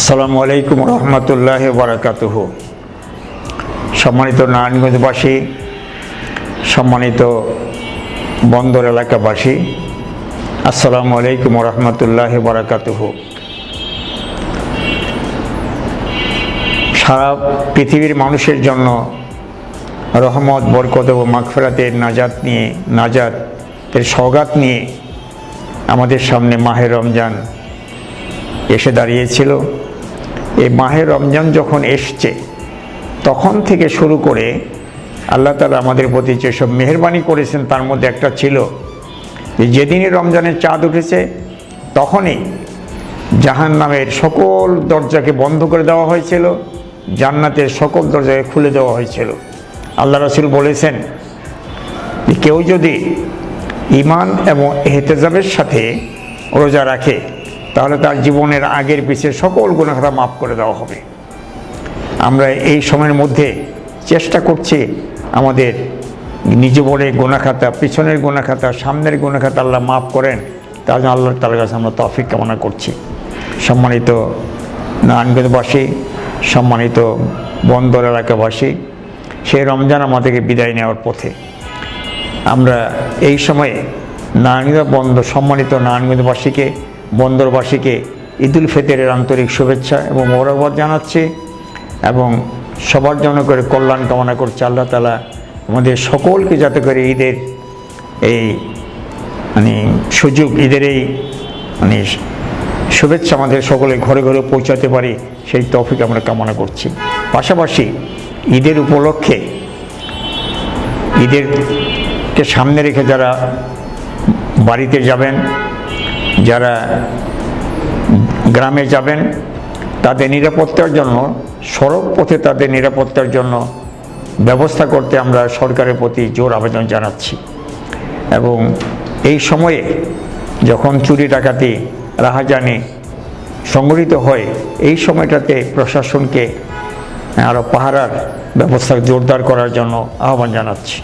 আসসালামু আলাইকুম রহমতুল্লাহ বারাকাতুহ। সম্মানিত নারায়ণগঞ্জবাসী, সম্মানিত বন্দর এলাকাবাসী, আসসালামু আলাইকুম রহমতুল্লাহ বারাকাতুহ। সারা পৃথিবীর মানুষের জন্য রহমত, বরকত ও মাগফেরাতের নাজাত নিয়ে, নাজাত এর সৌগাত নিয়ে আমাদের সামনে মাহে রমজান এসে দাঁড়িয়েছিল। এই মাহে রমজান যখন এসছে, তখন থেকে শুরু করে আল্লাহ তালা আমাদের প্রতি যেসব মেহরবানি করেছেন, তার মধ্যে একটা ছিল যে যেদিনই রমজানের চাঁদ উঠেছে, তখনই জাহান নামের সকল দরজাকে বন্ধ করে দেওয়া হয়েছিল, জান্নাতের সকল দরজাকে খুলে দেওয়া হয়েছিল। আল্লাহ রসুল বলেছেন কেউ যদি ইমান এবং এহতেজাবের সাথে রোজা রাখে তাহলে তার জীবনের আগের পিছের সকল গুণাখাতা মাফ করে দেওয়া হবে। আমরা এই সময়ের মধ্যে চেষ্টা করছি আমাদের নিজ বলে গোনাখাতা পিছনের গোনাখাতা সামনের গোনাখাতা আল্লাহ মাফ করেন। তার জন্য আল্লাহ তার কাছে আমরা তফিক কামনা করছি। সম্মানিত নারায়ণগঞ্জবাসী, সম্মানিত বন্দর এলাকাবাসী, সেই রমজান আমাদেরকে বিদায় নেওয়ার পথে আমরা এই সময়ে নারায়ণগঞ্জ বন্ধ সম্মানিত নারায়ণগঞ্জবাসীকে বন্দরবাসীকে ঈদুল ফিতরের আন্তরিক শুভেচ্ছা এবং মোবারকবাদ জানাচ্ছি এবং সবার জন্য করে কল্যাণ কামনা করছে। আল্লাহ তালা আমাদের সকলকে যাতে করে ঈদের এই মানে সুযোগ, ঈদের এই মানে শুভেচ্ছা আমাদের সকলে ঘরে ঘরে পৌঁছাতে পারি, সেই তফিক আমরা কামনা করছি। পাশাপাশি ঈদের উপলক্ষে ঈদেরকে সামনে রেখে যারা বাড়িতে যাবেন যারা গ্রামে যাবেন, তাদের নিরাপত্তার জন্য, সড়ক পথে তাদের নিরাপত্তার জন্য ব্যবস্থা করতে আমরা সরকারের প্রতি জোর আবেদন জানাচ্ছি। এবং এই সময়ে যখন চুরি ডাকাতি, রাহাজানি সংগঠিত হয়, এই সময়টাতে প্রশাসনকে আরও পাহারার ব্যবস্থা জোরদার করার জন্য আহ্বান জানাচ্ছি।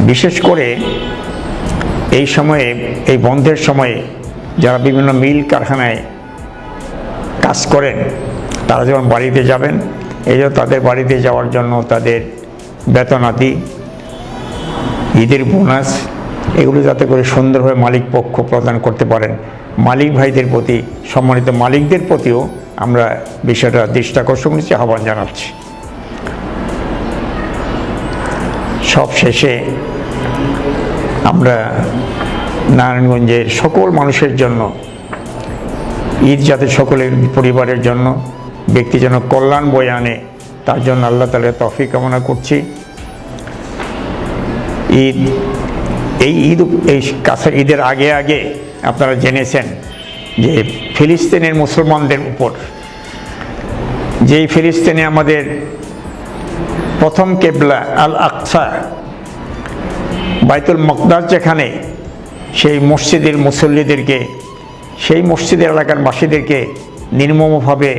বিশেষ করে এই সময়ে, এই বন্ধের সময়ে যারা বিভিন্ন মিল কারখানায় কাজ করেন, তারা যখন বাড়িতে যাবেন, এই তাদের বাড়িতে যাওয়ার জন্য তাদের বেতনাদি ঈদের বোনাস, এগুলো যাতে করে সুন্দরভাবে মালিক পক্ষ প্রদান করতে পারেন। মালিক ভাইদের প্রতি, সম্মানিত মালিকদের প্রতিও আমরা বিষয়টা দৃষ্টি আকর্ষণ করছি আহ্বান জানাচ্ছি। সব শেষে আমরা নারায়ণগঞ্জের সকল মানুষের জন্য, ঈদ যাতে সকলের পরিবারের জন্য, ব্যক্তি যেন কল্যাণ বয়ে আনে, তার জন্য আল্লাহ তালা তফিক কামনা করছি। ঈদ, এই ঈদ, এই কাছে ঈদের আগে আগে আপনারা জেনেছেন যে ফিলিস্তিনের মুসলমানদের উপর, যেই ফিলিস্তিনে আমাদের প্রথম কেবলা আল আকসা বাইতুল মকদাস যেখানে সেই মসজিদের মুসল্লিদেরকে, সেই মসজিদের এলাকার বাসীদেরকে নির্মমভাবে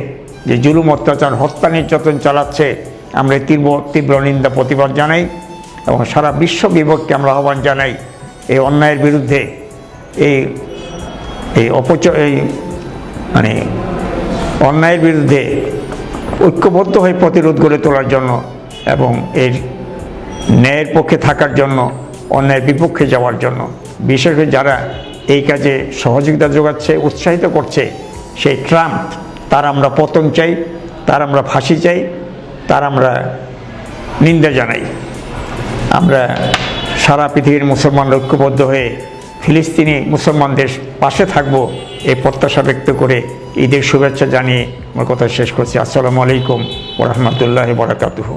যে জুলুম, অত্যাচার, হত্যা, নির্যাতন চালাচ্ছে, আমরা তীব্র তীব্র নিন্দা, প্রতিবাদ জানাই এবং সারা বিশ্ব বিভক্তকে আমরা আহ্বান জানাই এই অন্যায়ের বিরুদ্ধে এই এই অপচ, এই মানে অন্যায়ের বিরুদ্ধে ঐক্যবদ্ধ হয়ে প্রতিরোধ গড়ে তোলার জন্য এবং এর ন্যায়ের পক্ষে থাকার জন্য অন্যায়ের বিপক্ষে যাওয়ার জন্য। বিশেষ করে যারা এই কাজে সহযোগিতা যোগাচ্ছে, উৎসাহিত করছে, সেই ট্রাম্প, তার আমরা পতন চাই, তার আমরা ফাঁসি চাই, তার আমরা নিন্দা জানাই। আমরা সারা পৃথিবীর মুসলমান ঐক্যবদ্ধ হয়ে ফিলিস্তিনি মুসলমানদের পাশে থাকব, এই প্রত্যাশা ব্যক্ত করে ঈদের শুভেচ্ছা জানিয়ে আমার কথা শেষ করছি। আসসালামু আলাইকুম ওরহমতুল্লাহ বরাকাতুহ।